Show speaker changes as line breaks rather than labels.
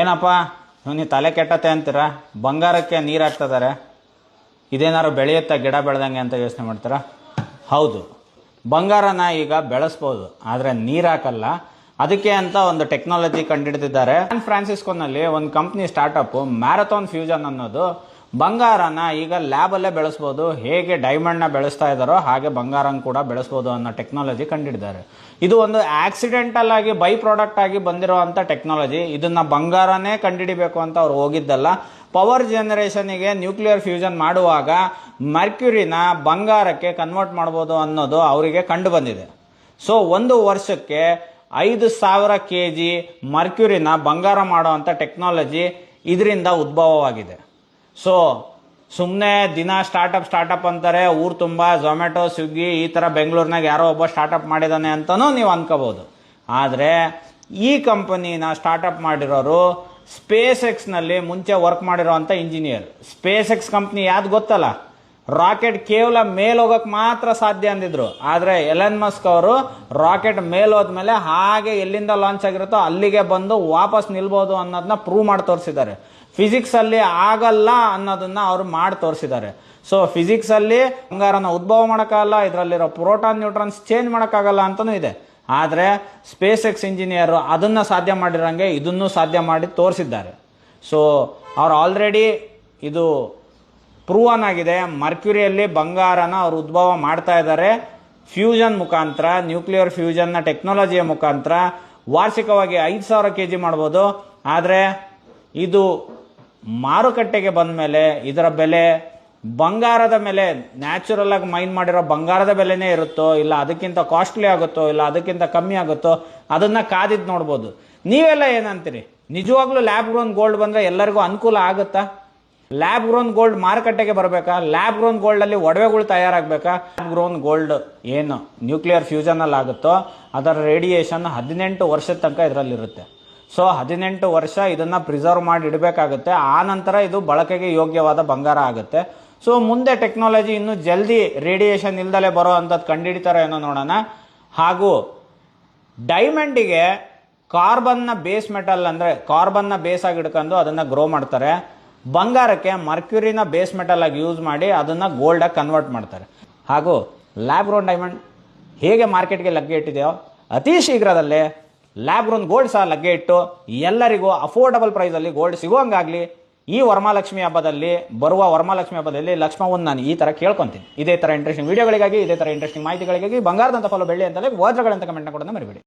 ಏನಪ್ಪ ನೀವು ತಲೆ ಕೆಟ್ಟತ್ತೆ ಅಂತೀರ? ಬಂಗಾರಕ್ಕೆ ನೀರು ಹಾಕ್ತಿದ್ದಾರೆ ಇದೇನಾದ್ರು ಬೆಳೆಯುತ್ತಾ ಗಿಡ ಬೆಳೆದಂಗೆ ಅಂತ ಯೋಚನೆ ಮಾಡ್ತೀರಾ? ಹೌದು. ಬಂಗಾರನ ಈಗ ಬೆಳೆಸ್ಬೋದು, ಆದರೆ ನೀರು ಹಾಕಲ್ಲ. ಅದಕ್ಕೆ ಅಂತ ಒಂದು ಟೆಕ್ನಾಲಜಿ ಕಂಡುಹಿಡಿದಿದ್ದಾರೆ ಸ್ಯಾನ್ ಫ್ರಾನ್ಸಿಸ್ಕೋನಲ್ಲಿ ಒಂದು ಕಂಪ್ನಿ ಸ್ಟಾರ್ಟಪ್ ಮ್ಯಾರಥಾನ್ ಫ್ಯೂಜನ್ ಅನ್ನೋದು ಬಂಗಾರನ ಈಗ ಲ್ಯಾಬಲ್ಲೇ ಬೆಳೆಸ್ಬೋದು, ಹೇಗೆ ಡೈಮಂಡ್ನ ಬೆಳೆಸ್ತಾ ಇದ್ದಾರೋ ಹಾಗೆ ಬಂಗಾರನ ಕೂಡ ಬೆಳೆಸ್ಬೋದು ಅನ್ನೋ ಟೆಕ್ನಾಲಜಿ ಕಂಡಿಡಿದ್ದಾರೆ. ಇದು ಒಂದು ಆಕ್ಸಿಡೆಂಟಲ್ ಆಗಿ ಬೈ ಪ್ರಾಡಕ್ಟ್ ಆಗಿ ಬಂದಿರುವಂಥ ಟೆಕ್ನಾಲಜಿ ಇದನ್ನು ಬಂಗಾರನೇ ಕಂಡಿಡಿಬೇಕು ಅಂತ ಅವ್ರು ಹೋಗಿದ್ದಲ್ಲ. ಪವರ್ ಜನರೇಷನಿಗೆ ನ್ಯೂಕ್ಲಿಯರ್ ಫ್ಯೂಷನ್ ಮಾಡುವಾಗ ಮರ್ಕ್ಯೂರಿನ ಬಂಗಾರಕ್ಕೆ ಕನ್ವರ್ಟ್ ಮಾಡ್ಬೋದು ಅನ್ನೋದು ಅವರಿಗೆ ಕಂಡು ಬಂದಿದೆ ಸೊ ಒಂದು ವರ್ಷಕ್ಕೆ ಐದು ಸಾವಿರ ಕೆ ಜಿ ಮರ್ಕ್ಯೂರಿನ ಬಂಗಾರ ಮಾಡುವಂಥ ಟೆಕ್ನಾಲಜಿ ಇದರಿಂದ ಉದ್ಭವವಾಗಿದೆ. ಸೊ ಸುಮ್ಮನೆ ದಿನ ಸ್ಟಾರ್ಟಪ್ ಸ್ಟಾರ್ಟಪ್ ಅಂತಾರೆ, ಊರು ತುಂಬ ಝೊಮ್ಯಾಟೊ ಸ್ವಿಗ್ಗಿ ಈ ಥರ ಬೆಂಗಳೂರಿನಾಗ ಯಾರೋ ಒಬ್ಬ ಸ್ಟಾರ್ಟಪ್ ಮಾಡಿದ್ದಾನೆ ಅಂತಲೂ ನೀವು ಅನ್ಕೋಬೋದು. ಆದರೆ, ಈ ಕಂಪನಿನ ಸ್ಟಾರ್ಟಪ್ ಮಾಡಿರೋರು ಸ್ಪೇಸ್ ಎಕ್ಸ್ನಲ್ಲಿ ಮುಂಚೆ ವರ್ಕ್ ಮಾಡಿರೋವಂಥ ಇಂಜಿನಿಯರ್ ಸ್ಪೇಸ್ ಎಕ್ಸ್ ಕಂಪ್ನಿ ಯಾವ್ದು ಗೊತ್ತಲ್ಲ? ರಾಕೆಟ್ ಕೇವಲ ಮೇಲ್ ಹೋಗಕ್ ಮಾತ್ರ ಸಾಧ್ಯ ಅಂದಿದ್ರು. ಆದ್ರೆ ಎಲನ್ ಮಸ್ಕ್ ಅವರು ರಾಕೆಟ್ ಮೇಲ್ ಹೋದ್ಮೇಲೆ ಹಾಗೆ ಎಲ್ಲಿಂದ ಲಾಂಚ್ ಆಗಿರುತ್ತೋ ಅಲ್ಲಿಗೆ ಬಂದು ವಾಪಸ್ ನಿಲ್ಬೋದು ಅನ್ನೋದನ್ನ ಪ್ರೂವ್ ಮಾಡಿ ತೋರಿಸಿದ್ದಾರೆ. ಫಿಸಿಕ್ಸ್ ಅಲ್ಲಿ ಆಗಲ್ಲ ಅನ್ನೋದನ್ನ ಅವ್ರು ಮಾಡಿ ತೋರಿಸಿದ್ದಾರೆ. ಸೊ ಫಿಸಿಕ್ಸ್ ಅಲ್ಲಿ ಬಂಗಾರನ ಉದ್ಭವ ಮಾಡೋಕ್ಕಾಗಲ್ಲ, ಇದರಲ್ಲಿರೋ ಪ್ರೋಟಾನ್ ನ್ಯೂಟ್ರಾನ್ಸ್ ಚೇಂಜ್ ಮಾಡೋಕ್ಕಾಗಲ್ಲ ಅಂತಲೂ ಇದೆ. ಆದ್ರೆ ಸ್ಪೇಸ್ ಎಕ್ಸ್ ಇಂಜಿನಿಯರ್ ಅದನ್ನ ಸಾಧ್ಯ ಮಾಡಿರಂಗೆ ಇದನ್ನು ಸಾಧ್ಯ ಮಾಡಿ ತೋರಿಸಿದ್ದಾರೆ. ಸೊ ಅವ್ರು ಆಲ್ರೆಡಿ ಇದು ಪ್ರೂವನ್ ಆಗಿದೆ. ಮರ್ಕ್ಯುರಿಯಲ್ಲಿ ಬಂಗಾರನ ಅವರು ಉದ್ಭವ ಮಾಡ್ತಾ ಇದ್ದಾರೆ. ಫ್ಯೂಷನ್ ಮುಖಾಂತರ, ನ್ಯೂಕ್ಲಿಯರ್ ಫ್ಯೂಷನ್ನ ಟೆಕ್ನಾಲಜಿಯ ಮುಖಾಂತರ ವಾರ್ಷಿಕವಾಗಿ ಐದು ಸಾವಿರ ಕೆ ಜಿ ಮಾಡ್ಬೋದು. ಆದರೆ ಇದು ಮಾರುಕಟ್ಟೆಗೆ ಬಂದ ಮೇಲೆ, ಇದರ ಬೆಲೆ ಬಂಗಾರದ ಮೇಲೆ, ನ್ಯಾಚುರಲ್ ಆಗಿ ಮೈನ್ ಮಾಡಿರೋ ಬಂಗಾರದ ಬೆಲೆನೇ ಇರುತ್ತೋ, ಇಲ್ಲ ಅದಕ್ಕಿಂತ ಕಾಸ್ಟ್ಲಿ ಆಗುತ್ತೋ, ಇಲ್ಲ ಅದಕ್ಕಿಂತ ಕಮ್ಮಿ ಆಗುತ್ತೋ, ಅದನ್ನ ಕಾದಿದ್ದು ನೋಡ್ಬೋದು. ನೀವೆಲ್ಲ ಏನಂತೀರಿ? ನಿಜವಾಗ್ಲೂ ಲ್ಯಾಬ್ ಗ್ರೋನ್ ಗೋಲ್ಡ್ ಬಂದ್ರೆ ಎಲ್ಲರಿಗೂ ಅನುಕೂಲ ಆಗುತ್ತಾ? ಲ್ಯಾಬ್ ಗ್ರೋನ್ ಗೋಲ್ಡ್ ಮಾರುಕಟ್ಟೆಗೆ ಬರಬೇಕಾ? ಲ್ಯಾಬ್ ಗ್ರೋನ್ ಗೋಲ್ಡ್ ಅಲ್ಲಿ ಒಡವೆಗಳು ತಯಾರಾಗಬೇಕಾ? ಲ್ಯಾಬ್ ಗ್ರೋನ್ ಗೋಲ್ಡ್ ಏನು ನ್ಯೂಕ್ಲಿಯರ್ ಫ್ಯೂಷನ್ ಅಲ್ಲಿ ಆಗುತ್ತೋ ಅದರ ರೇಡಿಯೇಷನ್ ಹದಿನೆಂಟು ವರ್ಷದ ತನಕ ಇದರಲ್ಲಿರುತ್ತೆ. ಸೊ ಹದಿನೆಂಟು ವರ್ಷ ಇದನ್ನ ಪ್ರಿಸರ್ವ್ ಮಾಡಿ ಇಡಬೇಕಾಗುತ್ತೆ. ಆ ನಂತರ ಇದು ಬಳಕೆಗೆ ಯೋಗ್ಯವಾದ ಬಂಗಾರ ಆಗುತ್ತೆ. ಸೊ ಮುಂದೆ ಟೆಕ್ನಾಲಜಿ ಇನ್ನು ಜಲ್ದಿ ರೇಡಿಯೇಷನ್ ಇಲ್ದಲೆ ಬರೋ ಅಂಥದ್ದು ಕಂಡುಹಿಡಿತಾರೋ ಏನೋ ನೋಡೋಣ. ಹಾಗೂ ಡೈಮಂಡಿಗೆ ಕಾರ್ಬನ್ನ ಬೇಸ್ ಮೆಟಲ್ ಅಂದ್ರೆ ಕಾರ್ಬನ್ನ ಬೇಸ್ ಆಗಿ ಇಡ್ಕೊಂಡು ಅದನ್ನ ಗ್ರೋ ಮಾಡ್ತಾರೆ. ಬಂಗಾರಕ್ಕೆ ಮರ್ಕ್ಯೂರಿನ ಬೇಸ್ ಮೆಟಲ್ ಆಗಿ ಯೂಸ್ ಮಾಡಿ ಅದನ್ನ ಗೋಲ್ಡ್ ಆಗಿ ಕನ್ವರ್ಟ್ ಮಾಡ್ತಾರೆ. ಹಾಗೂ ಲ್ಯಾಬ್ ಗ್ರೋನ್ ಡೈಮಂಡ್ ಹೇಗೆ ಮಾರ್ಕೆಟ್ಗೆ ಲಗ್ಗೆ ಇಟ್ಟಿದೆಯೋ, ಅತಿ ಶೀಘ್ರದಲ್ಲೇ ಲ್ಯಾಬ್ ಗ್ರೋನ್ ಗೋಲ್ಡ್ ಸಹ ಲಗ್ಗೆ ಇಟ್ಟು ಎಲ್ಲರಿಗೂ ಅಫೋರ್ಡಬಲ್ ಪ್ರೈಸಲ್ಲಿ ಗೋಲ್ಡ್ ಸಿಗುವಂಗಾಗ್ಲಿ, ಈ ವರಮಹಾಲಕ್ಷ್ಮಿ ಹಬ್ಬದಲ್ಲಿ, ಬರುವ ವರಮಹಾಲಕ್ಷ್ಮಿ ಹಬ್ಬದಲ್ಲಿ ಲಕ್ಷ್ಮವ್ವನ್ ನಾನು ಈ ತರ ಕೇಳ್ಕೊಂತೀನಿ. ಇದೇ ತರ ಇಂಟ್ರೆಸ್ಟಿಂಗ್ ವಿಡಿಯೋಗಳಿಗಾಗಿ ಇದೇ ತರ ಇಂಟ್ರೆಸ್ಟಿಂಗ್ ಮಾಹಿತಿಗಳಿಗಾಗಿ ಬಂಗಾರದಂತ ಫಾಲೋ ಬೆಳ್ಳಿ ಅಂತಲೇ ವಜ್ರಗಳಂತ ಕಮೆಂಟ್ ಕೊಡೋದನ್ನ ಮರಿಬೇಡಿ.